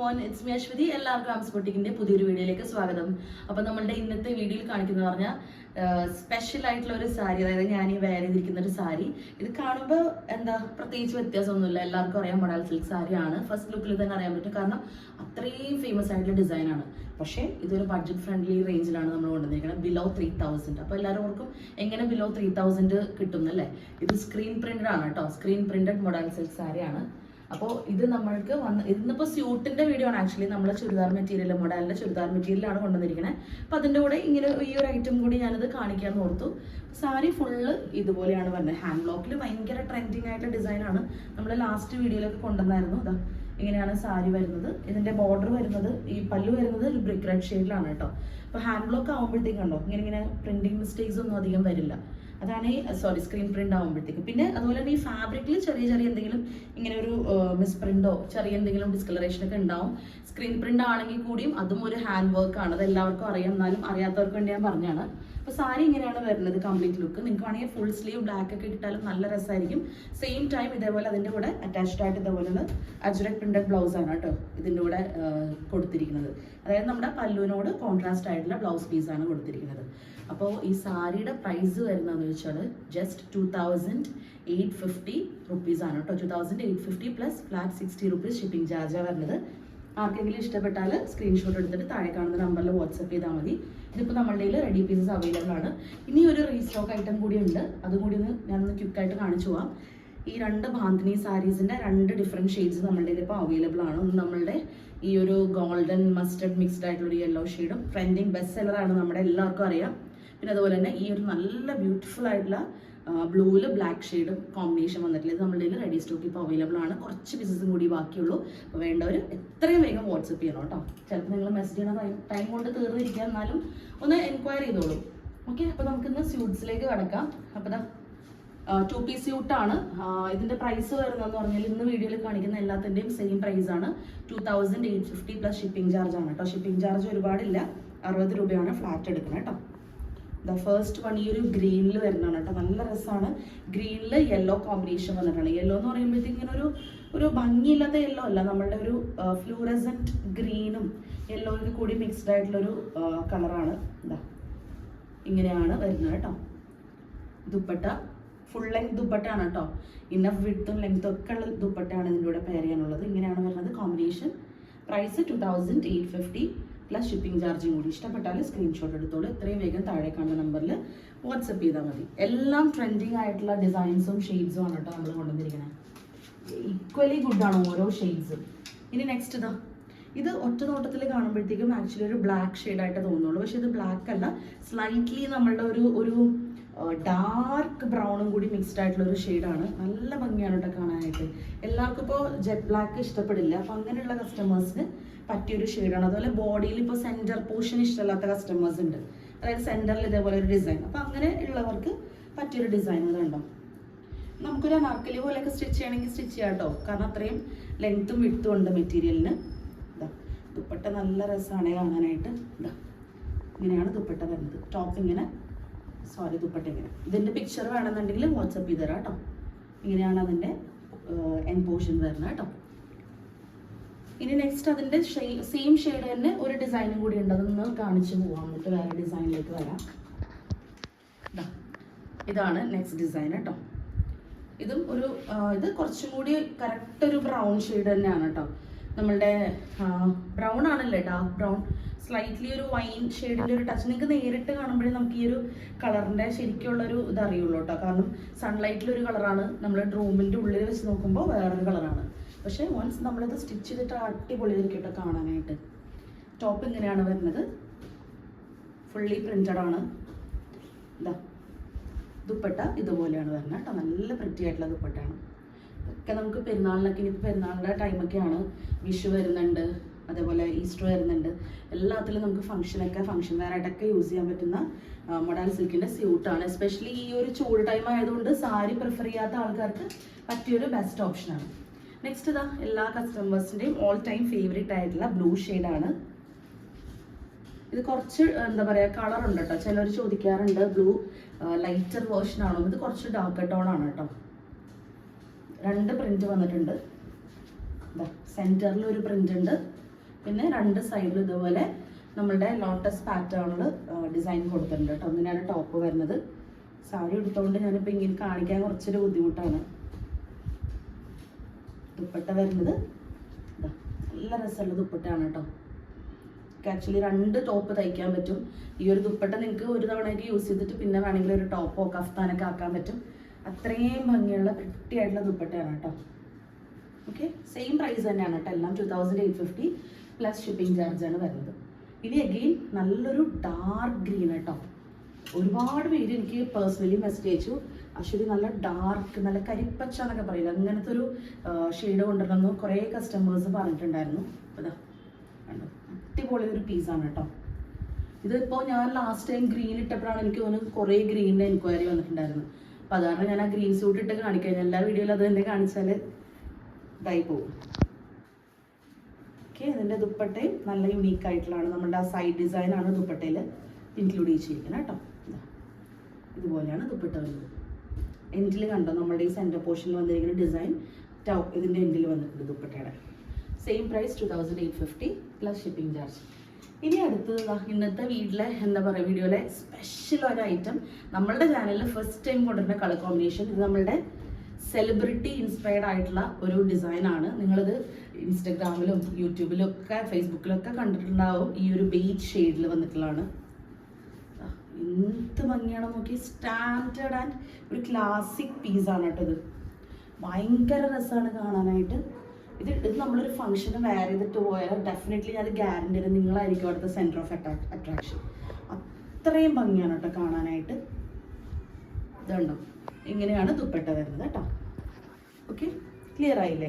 One it's me Aswathy എല്ലാവർക്കും ആംസ്പോട്ടിക്കിന്റെ പുതിയൊരു വീഡിയോയിലേക്ക് സ്വാഗതം. അപ്പോൾ നമ്മളുടെ ഇന്നത്തെ വീഡിയോയിൽ കാണിക്കുന്ന പറഞ്ഞാൽ സ്പെഷ്യൽ ആയിട്ടുള്ള ഒരു സാരി അതായത് ഞാൻ ഈ വെയർ ചെയ്തിരിക്കുന്ന ഒരു സാരി. ഇത് കാണുമ്പോൾ എന്താ പ്രത്യേകിച്ച് വ്യത്യാസമൊന്നുമില്ല. എല്ലാവർക്കും അറിയാം മൊഡാൽ സിൽക്ക് സാരിയാണ്. ഫസ്റ്റ് ലുക്കിൽ തന്നെ അറിയാൻ പറ്റും. കാരണം അത്രയും ഫേമസ് ആയിട്ടുള്ള ഡിസൈനാണ് പക്ഷേ ഇതൊരു ബഡ്ജറ്റ് ഫ്രണ്ട്ലി റേഞ്ചിലാണ് നമ്മൾ കൊണ്ടുവന്നിരിക്കുന്നത്. ബിലോ ത്രീ തൗസൻഡ് അപ്പോൾ എല്ലാവരും എങ്ങനെ ബിലോ ത്രീ തൗസൻഡ് കിട്ടും എന്നല്ലേ ഇത് സ്ക്രീൻ പ്രിന്റഡ് ആണ് കേട്ടോ. സ്ക്രീൻ പ്രിന്റഡ് മൊഡൽ സിൽക്ക് സാരിയാണ്. അപ്പോൾ ഇത് നമ്മൾക്ക് വന്ന് ഇന്നിപ്പോൾ സ്യൂട്ടിന്റെ വീഡിയോ ആണ് ആക്ച്വലി നമ്മൾ ചുരിദാർ മെറ്റീരിയൽ മോഡലിന്റെ ചുരിദാർ മെറ്റീരിയലാണ് കൊണ്ടുവന്നിരിക്കുന്നത് അപ്പോൾ അതിന്റെ കൂടെ ഇങ്ങനെ ഈ ഒരു ഐറ്റം കൂടി ഞാനത് കാണിക്കാമെന്ന് ഓർത്തു. സാരി ഫുള്ള് ഇതുപോലെയാണ് വരുന്നത് ഹാൻഡ് ബ്ലോക്കിൽ ഭയങ്കര ട്രെൻഡിങ് ആയിട്ടുള്ള ഡിസൈനാണ് നമ്മൾ ലാസ്റ്റ് വീഡിയോയിലൊക്കെ കൊണ്ടുവന്നായിരുന്നു. ഇതാ ഇങ്ങനെയാണ് സാരി വരുന്നത്. ഇതിന്റെ ബോർഡർ വരുന്നത് ഈ പല്ലു വരുന്നത് ഒരു ബ്രിക്ക് റെഡ് ഷെയ്ഡിലാണ് കേട്ടോ. അപ്പോൾ ഹാൻഡ് ബ്ലോക്ക് ആകുമ്പോഴത്തേക്കും കണ്ടോ ഇങ്ങനെ ഇങ്ങനെ പ്രിന്റിംഗ് മിസ്റ്റേക്സ് ഒന്നും അധികം വരില്ല. അതാണ് ഈ സോറി സ്ക്രീൻ പ്രിന്റ് ആകുമ്പോഴത്തേക്കും പിന്നെ അതുപോലെ തന്നെ ഈ ഫാബ്രിക്കിൽ ചെറിയ ചെറിയ എന്തെങ്കിലും ഇങ്ങനെ ഒരു മിസ് പ്രിന്റോ ചെറിയ എന്തെങ്കിലും ഡിസ്കളറേഷൻ ഒക്കെ ഉണ്ടാവും. സ്ക്രീൻ പ്രിന്റ് ആണെങ്കിൽ കൂടിയും അതും ഒരു ഹാൻഡ് വർക്ക് ആണ്. അത് എല്ലാവർക്കും അറിയാം. എന്നാലും അറിയാത്തവർക്ക് വേണ്ടി ഞാൻ പറഞ്ഞാണ് അപ്പോൾ സാരി ഇങ്ങനെയാണ് വരുന്നത് കംപ്ലീറ്റ് ലുക്ക് നിങ്ങൾക്ക് വേണമെങ്കിൽ ഫുൾ സ്ലീവ് ബ്ലാക്ക് ഒക്കെ ഇട്ടാലും നല്ല രസമായിരിക്കും സെയിം ടൈം ഇതേപോലെ അതിന്റെ കൂടെ അറ്റാച്ച്ഡ് ആയിട്ട് ഇതേപോലെ അജുരക് പ്രിന്റഡ് ബ്ലൗസ് ആണ് കേട്ടോ ഇതിന്റെ കൂടെ കൊടുത്തിരിക്കുന്നത്. അതായത് നമ്മുടെ പല്ലുവിനോട് കോൺട്രാസ്റ്റ് ആയിട്ടുള്ള ബ്ലൗസ് പീസ് ആണ് കൊടുത്തിരിക്കുന്നത്. അപ്പോൾ ഈ സാരിയുടെ പ്രൈസ് വരുന്നതെന്ന് വെച്ചാൽ just two thousand eight fifty rupees ആണ് കേട്ടോ. Two thousand eight fifty plus flat sixty rupees shipping ചാർജാണ് വരുന്നത്. ആർക്കെങ്കിലും ഇഷ്ടപ്പെട്ടാൽ സ്ക്രീൻഷോട്ട് എടുത്തിട്ട് താഴെ കാണുന്ന നമ്പറിൽ വാട്സപ്പ് ചെയ്താൽ മതി. ഇതിപ്പോൾ നമ്മളുടെ കയ്യിൽ റെഡി പീസസ് അവൈലബിൾ ആണ്. ഇനി ഒരു റീസ്റ്റോക്ക് ഐറ്റം കൂടി ഉണ്ട്. അതും കൂടി ഒന്ന് ഞാനൊന്ന് ക്വിക്കായിട്ട് കാണിച്ചു പോവാം. ഈ രണ്ട് ബാന്തിനി സാരീസിന്റെ രണ്ട് ഡിഫറെന്റ് ഷെയ്ഡ്സ് നമ്മളുടെ ഇപ്പോൾ അവൈലബിൾ ആണ്. ഒന്ന് നമ്മളുടെ ഈ ഒരു ഗോൾഡൻ മസ്റ്റർഡ് മിക്സ്ഡ് ആയിട്ടുള്ള ഒരു യെല്ലോ ഷെയ്ഡും ട്രെൻഡിങ് ബെസ്റ്റ് സെല്ലറാണ് നമ്മുടെ എല്ലാവർക്കും അറിയാം. പിന്നെ അതുപോലെ തന്നെ ഈ ഒരു നല്ല ബ്യൂട്ടിഫുൾ ആയിട്ടുള്ള ബ്ലൂവിൽ ബ്ലാക്ക് ഷെയ്ഡും കോമ്പിനേഷൻ വന്നിട്ടില്ല. ഇത് നമ്മുടെ കയ്യിൽ റെഡി സ്റ്റോക്ക് ഇപ്പോൾ അവൈലബിൾ ആണ്. കുറച്ച് പീസസും കൂടി ബാക്കിയുള്ളൂ. അപ്പോൾ വേണ്ടവർ എത്രയും വേഗം വാട്സപ്പ് ചെയ്യണം കേട്ടോ. ചിലപ്പോൾ നിങ്ങൾ മെസ്സേജ് ചെയ്യണ ടൈം കൊണ്ട് തീർന്നിരിക്കുക. എന്നാലും ഒന്ന് എൻക്വയറി ചെയ്തോളൂ. ഓക്കെ അപ്പോൾ നമുക്കിന്ന് സ്യൂട്ട്സിലേക്ക് കടക്കാം. അപ്പോൾ ടു പീസ് സ്യൂട്ടാണ് ഇതിന്റെ പ്രൈസ് വരുന്നതെന്ന് പറഞ്ഞാൽ ഇന്ന് വീഡിയോയിൽ കാണിക്കുന്ന എല്ലാത്തിന്റെയും സെയിം പ്രൈസ് ആണ്. Two thousand eight fifty plus shipping charge ആണ് കേട്ടോ. ഷിപ്പിംഗ് ചാർജ് ഒരുപാടില്ല. അറുപത് രൂപയാണ് ഫ്ലാറ്റ് എടുക്കുന്നത് കേട്ടോ. ദ ഫസ്റ്റ് വൺ ഈ ഒരു ഗ്രീനിൽ വരുന്നതാണ് കേട്ടോ. നല്ല രസമാണ്. ഗ്രീനിൽ യെല്ലോ കോമ്പിനേഷൻ വന്നിട്ടാണ്. യെല്ലോ എന്ന് പറയുമ്പോഴത്തേക്ക് ഇങ്ങനെ ഒരു ഒരു ഭംഗിയില്ലാത്ത യെല്ലോ അല്ല. നമ്മളുടെ ഒരു ഫ്ലൂറസന്റ് ഗ്രീനും യെല്ലോയിൽ കൂടി മിക്സ്ഡ് ആയിട്ടുള്ളൊരു കളറാണ് ഇതാ ഇങ്ങനെയാണ് വരുന്നത് കേട്ടോ. ദുപ്പട്ട. ഫുൾ ലെങ്ത് ദുപ്പട്ടയാണ് കേട്ടോ. ഇന്നഫ് വിഡ്ത്തും ലെങ്ത്തും ഒക്കെ ഉള്ള ദുപ്പട്ടയാണ് ഇതിന്റെ കൂടെ പെയർ ചെയ്യാനുള്ളത്. ഇങ്ങനെയാണ് വരുന്നത് combination price two thousand eight fifty plus shipping ചാർജും കൂടി. ഇഷ്ടപ്പെട്ടാൽ സ്ക്രീൻഷോട്ട് എടുത്തോളൂ. എത്രയും വേഗം താഴെ കാണുന്ന നമ്പറിൽ വാട്സപ്പ് ചെയ്താൽ മതി. എല്ലാം ട്രെൻഡിങ് ആയിട്ടുള്ള ഡിസൈൻസും ഷെയ്ഡ്സും ആണ് കേട്ടോ നമ്മൾ കൊണ്ടുവന്നിരിക്കുന്നത് ഈക്വലി ഗുഡാണ് ഓരോ ഷെയ്ഡ്സും ഇനി നെക്സ്റ്റ് ഇതാ. ഇത് ഒറ്റ നോട്ടത്തിൽ കാണുമ്പോഴത്തേക്കും ആക്ച്വലി ഒരു ബ്ലാക്ക് ഷെയ്ഡായിട്ട് തോന്നുള്ളൂ. പക്ഷെ ഇത് ബ്ലാക്ക് അല്ല. സ്ലൈറ്റ്ലി നമ്മളുടെ ഒരു ഒരു ഡാർക്ക് ബ്രൗണും കൂടി മിക്സ്ഡ് ആയിട്ടുള്ള ഒരു ഷെയ്ഡാണ് നല്ല ഭംഗിയാണ് കേട്ടോ കാണാനായിട്ട്. എല്ലാവർക്കും ഇപ്പോൾ ജെറ്റ് ബ്ലാക്ക് ഇഷ്ടപ്പെടില്ല. അപ്പം അങ്ങനെയുള്ള കസ്റ്റമേഴ്സിന് പറ്റിയൊരു ഷെയ്ഡാണ് അതുപോലെ ബോഡിയിൽ ഇപ്പോൾ സെന്റർ പോർഷൻ ഇഷ്ടമല്ലാത്ത കസ്റ്റമേഴ്സ് ഉണ്ട്. അതായത് സെന്ററിൽ ഇതേപോലെ ഒരു ഡിസൈൻ അപ്പം അങ്ങനെ ഉള്ളവർക്ക് പറ്റിയൊരു ഡിസൈൻ കണ്ടോ? നമുക്കൊരു അനാർക്കലി പോലെയൊക്കെ സ്റ്റിച്ച് ചെയ്യണമെങ്കിൽ സ്റ്റിച്ച് ചെയ്യാം കേട്ടോ കാരണം അത്രയും ലെങ്ത്തും വിട്ടും ഉണ്ട് മെറ്റീരിയലിന് ഇതാ ദുപ്പട്ട നല്ല രസമാണ് കാണാനായിട്ട്. ഇതാ ഇങ്ങനെയാണ് ദുപ്പട്ട വരുന്നത്. ടോപ്പ് ഇങ്ങനെ സോറി ദുപ്പട്ട ഇങ്ങനെ. ഇതിന്റെ പിക്ചർ വേണമെന്നുണ്ടെങ്കിൽ വാട്സപ്പ് ചെയ്ത് തരാം കേട്ടോ. ഇങ്ങനെയാണ് അതിന്റെ എൻ പോർഷൻ വരുന്നത് കേട്ടോ. ഇനി നെക്സ്റ്റ് അതിന്റെ സെയിം ഷെയ്ഡ് തന്നെ ഒരു ഡിസൈനും കൂടി ഉണ്ട്. അതൊന്ന് കാണിച്ചു പോവാം. എന്നിട്ട് വേറെ ഡിസൈനിലേക്ക് വരാം. ഇതാണ് നെക്സ്റ്റ് ഡിസൈൻ കേട്ടോ. ഇതും ഒരു ഇത് കുറച്ചും കൂടി കറക്റ്റ് ഒരു ബ്രൗൺ ഷെയ്ഡ് തന്നെയാണ് കേട്ടോ. നമ്മളുടെ ബ്രൗൺ ആണല്ലേ ഡാർക്ക് ബ്രൗൺ സ്ലൈറ്റ്ലി ഒരു വൈൻ ഷെയ്ഡിന്റെ ഒരു ടച്ച് നിങ്ങൾക്ക് നേരിട്ട് കാണുമ്പോഴേ നമുക്ക് ഈ ഒരു കളറിന്റെ ശരിക്കുള്ളൊരു ഒരു ഇത് അറിയുള്ളൂ കേട്ടോ കാരണം സൺലൈറ്റിലൊരു കളറാണ് നമ്മൾ റൂമിന്റെ ഉള്ളിൽ വെച്ച് നോക്കുമ്പോൾ വേറൊരു കളറാണ് പക്ഷേ വൺസ് നമ്മളിത് സ്റ്റിച്ച് ചെയ്തിട്ട് അടിപൊളിയായിരിക്കും കേട്ടോ കാണാനായിട്ട്. ടോപ്പ് ഇങ്ങനെയാണ് വരുന്നത്. ഫുള്ളി പ്രിന്റഡ് ആണ്. ഇതാ ദുപ്പട്ട ഇതുപോലെയാണ് വരുന്നത് കേട്ടോ നല്ല പ്രിറ്റി ആയിട്ടുള്ള ദുപ്പട്ടയാണ്. ഒക്കെ നമുക്ക് പെരുന്നാളിനൊക്കെ ഇനി പെരുന്നാളിന്റെ ടൈമൊക്കെയാണ് വിഷു വരുന്നുണ്ട് അതേപോലെ ഈസ്റ്റർ വരുന്നുണ്ട്. എല്ലാത്തിലും നമുക്ക് ഫംഗ്ഷനൊക്കെ ഫംഗ്ഷൻ വെയറായിട്ടൊക്കെ യൂസ് ചെയ്യാൻ പറ്റുന്ന മൊഡാൽ സിൽക്കിന്റെ സ്യൂട്ടാണ് എസ്പെഷ്യലി ഈ ഒരു ചൂട് ടൈം ആയതുകൊണ്ട് സാരി പ്രിഫർ ചെയ്യാത്ത ആൾക്കാർക്ക് പറ്റിയൊരു ബെസ്റ്റ് ഓപ്ഷനാണ് നെക്സ്റ്റ് ഇതാ എല്ലാ കസ്റ്റമേഴ്സിന്റെയും ഓൾ ടൈം ഫേവറേറ്റ് ആയിട്ടുള്ള ബ്ലൂ ഷെയ്ഡാണ് ഇത് കുറച്ച് എന്താ പറയുക കളർ ഉണ്ട് കേട്ടോ. ചിലർ ചോദിക്കാറുണ്ട് ബ്ലൂ ലൈറ്റർ വേർഷൻ ആണോ? ഇത് കുറച്ച് ഡാർക്ക് ടോൺ ആണ് കേട്ടോ. രണ്ട് പ്രിന്റ് വന്നിട്ടുണ്ട്. സെന്ററിൽ ഒരു പ്രിന്റ് ഉണ്ട്. പിന്നെ രണ്ട് സൈഡിൽ ഇതുപോലെ നമ്മളുടെ ലോട്ടസ് പാറ്റേണിൽ ഡിസൈൻ കൊടുത്തിട്ടുണ്ട് കേട്ടോ. അങ്ങനെയാണ് ടോപ്പ് വരുന്നത്. സാരി എടുത്തുകൊണ്ട് ഞാനിപ്പോൾ ഇങ്ങനെ കാണിക്കാൻ കുറച്ചൊരു ബുദ്ധിമുട്ടാണ്. ദുപ്പട്ട വരുന്നത്. നല്ല രസമുള്ള ദുപ്പട്ടയാണ് കേട്ടോ. ആക്ച്വലി രണ്ട് ടോപ്പ് തയ്ക്കാൻ പറ്റും. ഈ ഒരു ദുപ്പട്ട നിങ്ങൾക്ക് ഒരു തവണയൊക്കെ യൂസ് ചെയ്തിട്ട് പിന്നെ വേണമെങ്കിൽ ഒരു ടോപ്പോ കഫ്താനൊക്കെ ആക്കാൻ പറ്റും. അത്രയും ഭംഗിയുള്ള വൃത്തിയായിട്ടുള്ള ദുപ്പട്ടയാണ് കേട്ടോ. ഓക്കെ സെയിം പ്രൈസ് തന്നെയാണ് കേട്ടോ എല്ലാം. Two thousand eight fifty plus shipping ചാർജാണ് വരുന്നത്. ഇനി അഗെയിൻ നല്ലൊരു ഡാർക്ക് ഗ്രീൻ കേട്ടോ ഒരുപാട് പേര് എനിക്ക് പേഴ്സണലി മെസ്സേജ് അയച്ചു. അശ്വതി നല്ല ഡാർക്ക് നല്ല കരിപ്പച്ച എന്നൊക്കെ പറയില്ല? അങ്ങനത്തെ ഒരു ഷെയ്ഡ് കൊണ്ടുവരണമെന്ന് കുറേ കസ്റ്റമേഴ്സ് പറഞ്ഞിട്ടുണ്ടായിരുന്നു. കണ്ടോ? അടിപൊളി ഒരു പീസാണ് കേട്ടോ. ഇതിപ്പോൾ ഞാൻ ലാസ്റ്റ് ടൈം ഗ്രീൻ ഇട്ടപ്പോഴാണ് എനിക്ക് തോന്നുന്നത് കുറേ ഗ്രീനിന്റെ എൻക്വയറി വന്നിട്ടുണ്ടായിരുന്നു. അപ്പോൾ അതാണ് ഞാൻ ആ ഗ്രീൻ സൂട്ട് ഇട്ട് കാണിക്കാൻ എല്ലാ വീഡിയോയിലും അത് തന്നെ കാണിച്ചാൽ ഇതായി പോകും. ഓക്കെ ഇതിന്റെ ദുപ്പട്ടയും നല്ല യുണീക്ക് ആയിട്ടുള്ളതാണ്. നമ്മുടെ ആ സൈഡ് ഡിസൈനാണ് ദുപ്പട്ടയിൽ ഇൻക്ലൂഡ് ചെയ്തിരിക്കുന്നത് കേട്ടോ. ഇതാ. ഇതുപോലെയാണ് ദുപ്പട്ട വരുന്നത്. എൻഡിൽ കണ്ടോ? നമ്മുടെ ഈ സെന്റർ പോർഷനിൽ വന്നിരിക്കുന്ന ഡിസൈൻ ടൗ ഇതിന്റെ എൻഡിൽ വന്നിട്ടുണ്ട് ദുപ്പട്ടയുടെ. Same price two thousand eight fifty plus shipping charge ഇനി അടുത്തത് ഇന്നത്തെ വീട്ടിലെ എന്താ പറയുക വീഡിയോയിലെ സ്പെഷ്യൽ ഒരു ഐറ്റം നമ്മളുടെ ചാനലിൽ ഫസ്റ്റ് ടൈം കൊണ്ടുവരുന്ന കളർ കോമ്പിനേഷൻ ഇത് നമ്മളുടെ സെലിബ്രിറ്റി ഇൻസ്പയർഡ് ആയിട്ടുള്ള ഒരു ഡിസൈനാണ് നിങ്ങളിത് ഇൻസ്റ്റഗ്രാമിലും യൂട്യൂബിലും ഒക്കെ ഫേസ്ബുക്കിലൊക്കെ കണ്ടിട്ടുണ്ടാവും. ഈ ഒരു ബേജ് ഷെയ്ഡിൽ വന്നിട്ടുള്ളതാണ്. എന്ത് ഭംഗിയാണ് നോക്കി സ്റ്റാൻഡേർഡ് ആൻഡ് ഒരു ക്ലാസിക് പീസാണ് കേട്ടോ ഇത്. ഭയങ്കര രസമാണ് കാണാനായിട്ട്. ഇത് ഇത് നമ്മളൊരു ഫംഗ്ഷന് വെയർ ചെയ്തിട്ട് പോയാൽ ഡെഫിനറ്റ്ലി അത് ഗ്യാരണ്ടി നിങ്ങളായിരിക്കും അവിടുത്തെ സെന്റർ ഓഫ് അട്രാക്ഷൻ അത്രയും ഭംഗിയാണ് കേട്ടോ കാണാനായിട്ട്. ഇതുണ്ടോ? ഇങ്ങനെയാണ് ദുപ്പട്ട വരുന്നത് കേട്ടോ. ഓക്കെ ക്ലിയർ ആയില്ലേ?